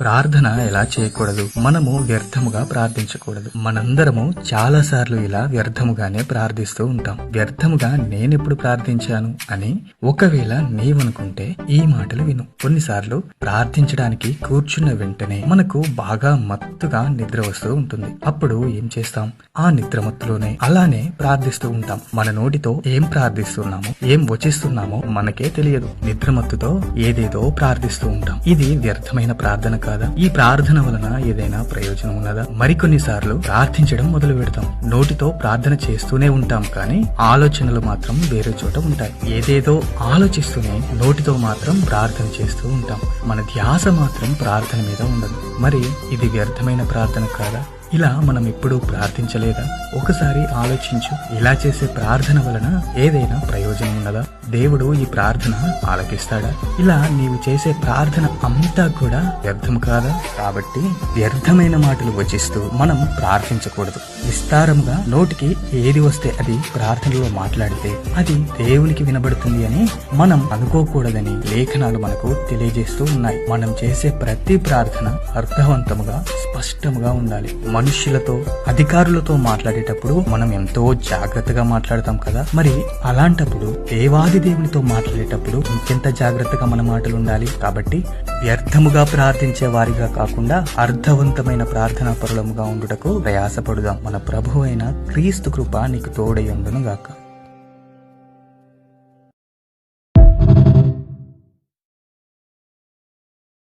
ప్రార్థన ఎలా చేయకూడదు? మనము వ్యర్థముగా ప్రార్థించకూడదు. మనందరము చాలా సార్లు ఇలా వ్యర్థముగానే ప్రార్థిస్తూ ఉంటాం. వ్యర్థముగా నేనెప్పుడు ప్రార్థించాను అని ఒకవేళ నీవనుకుంటే ఈ మాటలు విను. కొన్నిసార్లు ప్రార్థించడానికి కూర్చున్న వెంటనే మనకు బాగా మత్తుగా నిద్ర వస్తూ ఉంటుంది. అప్పుడు ఏం చేస్తాం? ఆ నిద్ర మత్తులోనే అలానే ప్రార్థిస్తూ ఉంటాం. మన నోటితో ఏం ప్రార్థిస్తున్నామో ఏం వచిస్తున్నామో మనకే తెలియదు. నిద్రమత్తుతో ఏదేదో ప్రార్థిస్తూ ఉంటాం. ఇది వ్యర్థమైన ప్రార్థన కాదా? ఈ ప్రార్థన వలన ఏదైనా ప్రయోజనం ఉన్నదా? మరికొన్నిసార్లు ప్రార్థించడం మొదలు పెడతాం. నోటితో ప్రార్థన చేస్తూనే ఉంటాం కానీ ఆలోచనలు మాత్రం వేరే చోట ఉంటాయి. ఏదేదో ఆలోచిస్తూనే నోటితో మాత్రం ప్రార్థన చేస్తూ ఉంటాం. మన ధ్యాస మాత్రం ప్రార్థన మీద ఉండదు. మరి ఇది వ్యర్థమైన ప్రార్థన కాదా? ఇలా మనం ఎప్పుడూ ప్రార్థించలేదా? ఒకసారి ఆలోచించు. ఇలా చేసే ప్రార్థన వలన ఏదైనా ప్రయోజనం ఉన్నదా? దేవుడు ఈ ప్రార్థన ఆలకిస్తాడా? ఇలా నీవు చేసే ప్రార్థన అంతా కూడా వ్యర్థం కాదా? కాబట్టి వ్యర్థమైన మాటలు వచిస్తూ మనం ప్రార్థించకూడదు. విస్తారముగా నోటికి ఏది వస్తే అది ప్రార్థనలో మాట్లాడితే అది దేవునికి వినబడుతుంది అని మనం అనుకోకూడదని లేఖనాలు మనకు తెలియజేస్తూ ఉన్నాయి. మనం చేసే ప్రతి ప్రార్థన అర్థవంతముగా స్పష్టముగా ఉండాలి. మనుష్యులతో అధికారులతో మాట్లాడేటప్పుడు మనం ఎంతో జాగ్రత్తగా మాట్లాడతాం కదా? మరి అలాంటప్పుడు దేవాది దేవునితో మాట్లాడేటప్పుడు ఇంకెంత జాగ్రత్తగా మన మాటలు ఉండాలి కాబట్టి వ్యర్థముగా ప్రార్థించే వారిగా కాకుండా అర్థవంతమైన ప్రార్థనా పరులముగా ఉండుటకు ప్రయాసపడుదాం. మన ప్రభు అయిన క్రీస్తు కృప నీకు తోడై గాక